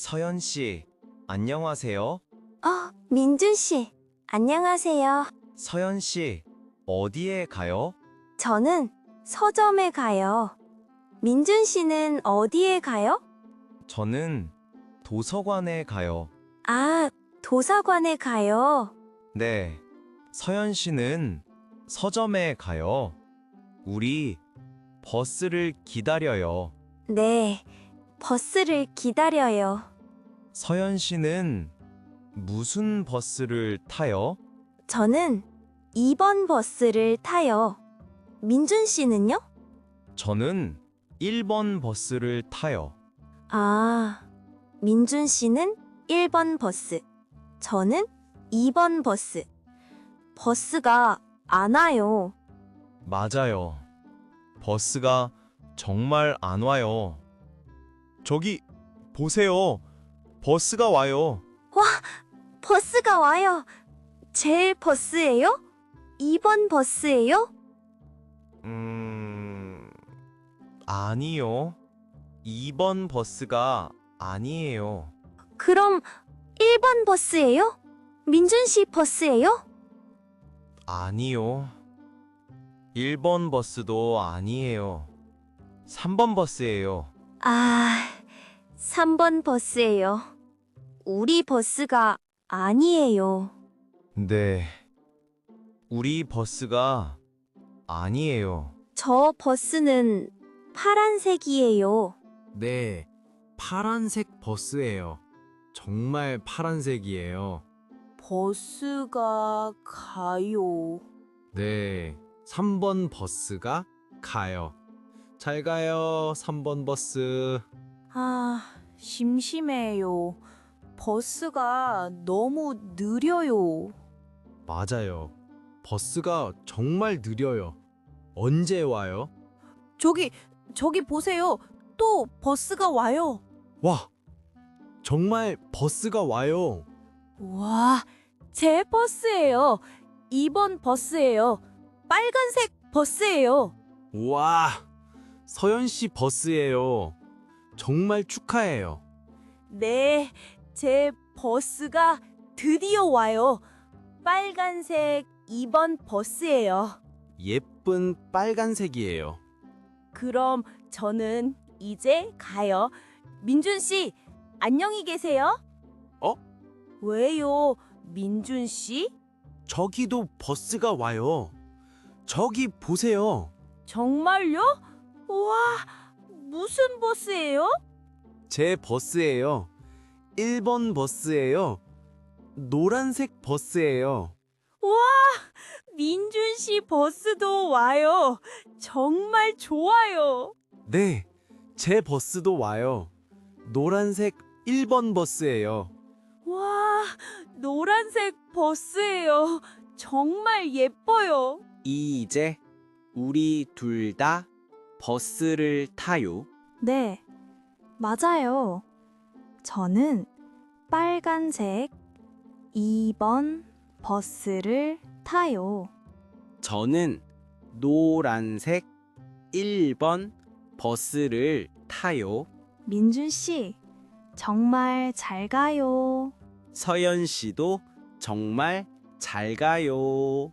서연 씨, 안녕하세요. 어, 민준 씨. 안녕하세요. 서연 씨, 어디에 가요? 저는 서점에 가요. 민준 씨는 어디에 가요? 저는 도서관에 가요. 아, 도서관에 가요. 네. 서연 씨는 서점에 가요. 우리 버스를 기다려요. 네, 버스를 기다려요. 서연 씨는 무슨 버스를 타요? 저는 2번 버스를 타요. 민준 씨는요? 저는 1번 버스를 타요. 아, 민준 씨는 1번 버스. 저는 2번 버스. 버스가 안 와요. 맞아요. 버스가 정말 안 와요. 저기, 보세요. 버스가 와요. 버스가 와요. 제 버스예요? 2번 버스예요? 음, 아니요. 2번 버스가 아니에요. 그럼 1번 버스예요? 민준 씨 버스예요? 아니요. 1번 버스도 아니에요. 3번 버스예요. 아, 3번 버스예요. 우리 버스가 아니에요. 네. 우리 버스가 아니에요. 저 버스는 파란색이에요. 네, 파란색 버스예요. 정말 파란색이에요. 버스가 가요. 네, 3번 버스가 가요. 잘 가요, 3번 버스. 아, 심심해요. 버스가 너무 느려요. 맞아요. 버스가 정말 느려요. 언제 와요? 저기, 저기 보세요. 또 버스가 와요. 와, 정말 버스가 와요. 와, 제 버스예요. 2번 버스예요. 빨간색 버스예요. 와, 서연 씨 버스예요. 정말 축하해요. 네, 제 버스가 드디어 와요. 빨간색 2번 버스예요. 예쁜 빨간색이에요. 그럼 저는 이제 가요. 민준 씨, 안녕히 계세요. 어? 왜요, 민준 씨? 저기도 버스가 와요. 저기 보세요. 정말요? 와, 무슨 버스예요? 제 버스예요. 1번 버스예요. 노란색 버스예요. 민준 씨 버스도 와요. 정말 좋아요. 네, 제 버스도 와요. 노란색 1번 버스예요. 와, 노란색 버스예요. 정말 예뻐요. 이제 우리 둘 다 버스를 타요. 네, 맞아요. 저는 빨간색 2번 버스를 타요. 저는 노란색 1번 버스를 타요. 민준 씨, 정말 잘 가요. 서연 씨도 정말 잘 가요.